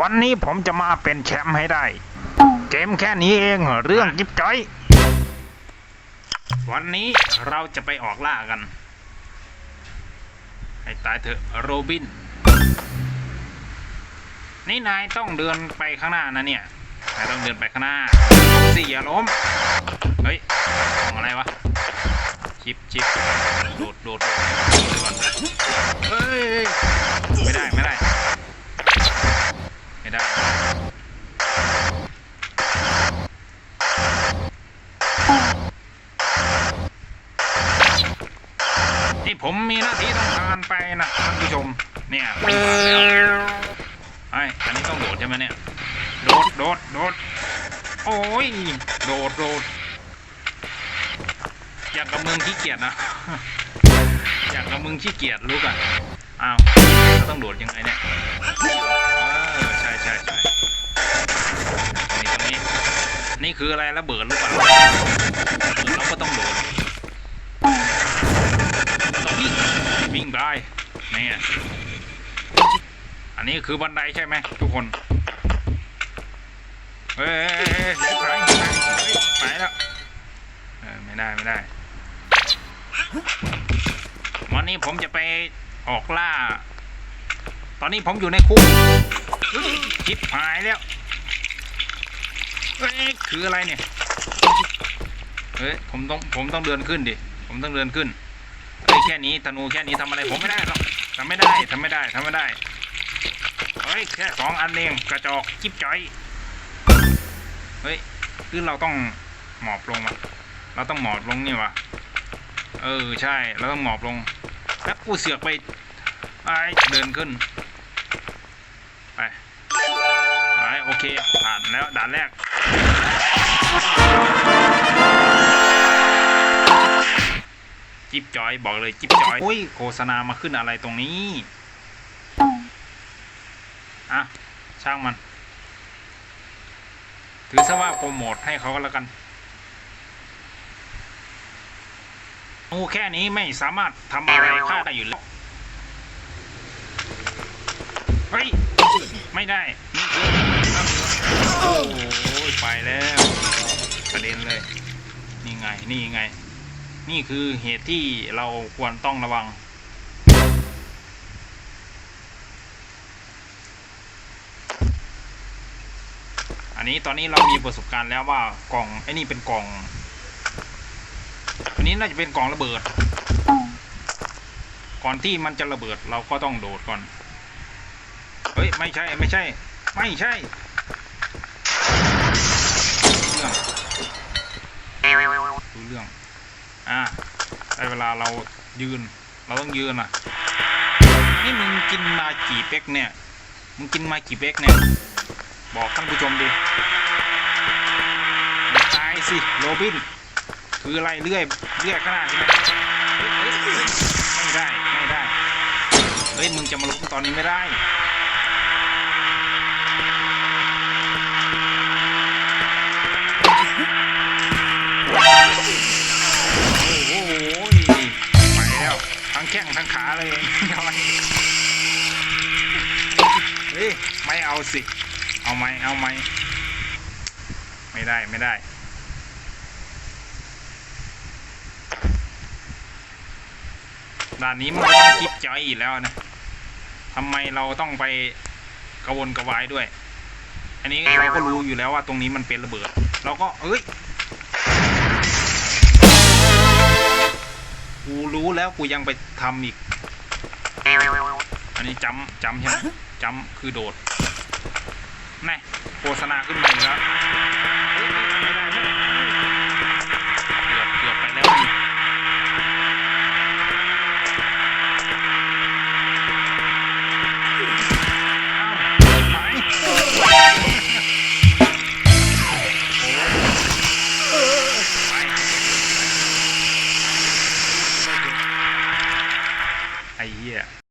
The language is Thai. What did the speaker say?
วันนี้ผมจะมาเป็นแชมป์ให้ได้ เกมแค่นี้เองเรื่องยิบจ้อย วันนี้เราจะไปออกล่ากัน ให้ตายเถอะโรบิน นี่นายต้องเดินไปข้างหน้านะเนี่ยนายต้องเดินไปข้างหน้าสิอย่าล้ม เฮ้ยของอะไรวะ ชิปชิปโดดโดดโดด นี่ผมมีหน้าที่ต้องการไปนะท่านผู้ชม เนี่ยผมผ่านแล้วไอ้อันนี้ต้องโดดใช่ไหมเนี่ย โดด โดด โดด โอ้ย โดด โดด อยากกับมึงขี้เกียจนะ อยากกับมึงขี้เกียจรู้กันอ้าว ต้องโดดยังไงเนี่ย เออ ใช่ใช่ใช่ นี่คืออะไรระเบิดหรือเปล่าระเราก็ต้องโดดต้องวิ่งวิ่งได้เนี่ยอันนี้คือบันไดใช่ไหมทุกคนเฮ้ยเฮ้ยเฮ้ยเฮ้ยไปไปแล้วไม่ได้ไม่ได้วันนี้ผมจะไปออกล่า ตอนนี้ผมอยู่ในคุกชิบหายแล้ว เฮ้ยคืออะไรเนี่ยเฮ้ยผมต้องผมต้องเดินขึ้นดิผมต้องเดินขึ้นเฮ้แค่นี้ธนูแค่นี้ทำอะไรผมไม่ได้หรอกทำไม่ได้ทำไม่ได้ทำไม่ได้เฮ้ยแค่สองอันเองกระจอกจิ๊บจ้อยเฮ้ยคือเราต้องหมอบลงมาเราต้องหมอบลงนี่วะเออใช่เราต้องหมอบลงแล้วกูเสือกไปไอ้เดินขึ้นไปไปโอเคผ่านแล้วด่านแรก จิ๊บจอยบอกเลยจิ๊บจอยโอ้ยโฆษณามาขึ้นอะไรตรงนี้ อะ ช่างมัน ถือซะว่าโปรโมทให้เขาก็แล้วกันงูแค่นี้ไม่สามารถทำอะไรข้าได้อยู่แล้ว เฮ้ย ไม่ได้ นี่คือโอ้ ไปแล้วกระเด็นเลย นี่ไง นี่ไง นี่คือเหตุที่เราควรต้องระวัง อันนี้ตอนนี้เรามีประสบการณ์แล้วว่ากล่องไอ้นี่เป็นกล่อง อันนี้น่าจะเป็นกล่องระเบิด ก่อนที่มันจะระเบิดเราก็ต้องโดดก่อน เฮ้ย ไม่ใช่ ไม่ใช่ ไม่ใช่ เรื่อง อะได้เวลาเรายืน เราต้องยืนอะ นี่มึงกินมากี่เป๊กเนี่ย มึงกินมากี่เป๊กเนี่ย บอกท่านผู้ชมดิตายสิโรบิน คืออะไรเลื่อยเลื่อยข้างหน้าใช่ไหมเฮ้ไม่ได้ ไม่ได้ เฮ้ย มึงจะมาลุกตอนนี้ไม่ได้ ทั้งแข้งทั้งขาเลยทำไมเฮ้ยไม่เอาสิ เอาไหมเอาไหมไม่ได้ไม่ได้ด่านนี้มันก็ต้องคิดใจอีกแล้วนะทำไมเราต้องไปกระวนกระวายด้วย อันนี้เราก็รู้อยู่แล้วว่าตรงนี้มันเป็นระเบิด เราก็เอ้ย รู้แล้วกูยังไปทำอีก อันนี้จำจำใช่ไหมจำคือโดดแน่โฆษณาขึ้นมาอีกแล้ว Yeah.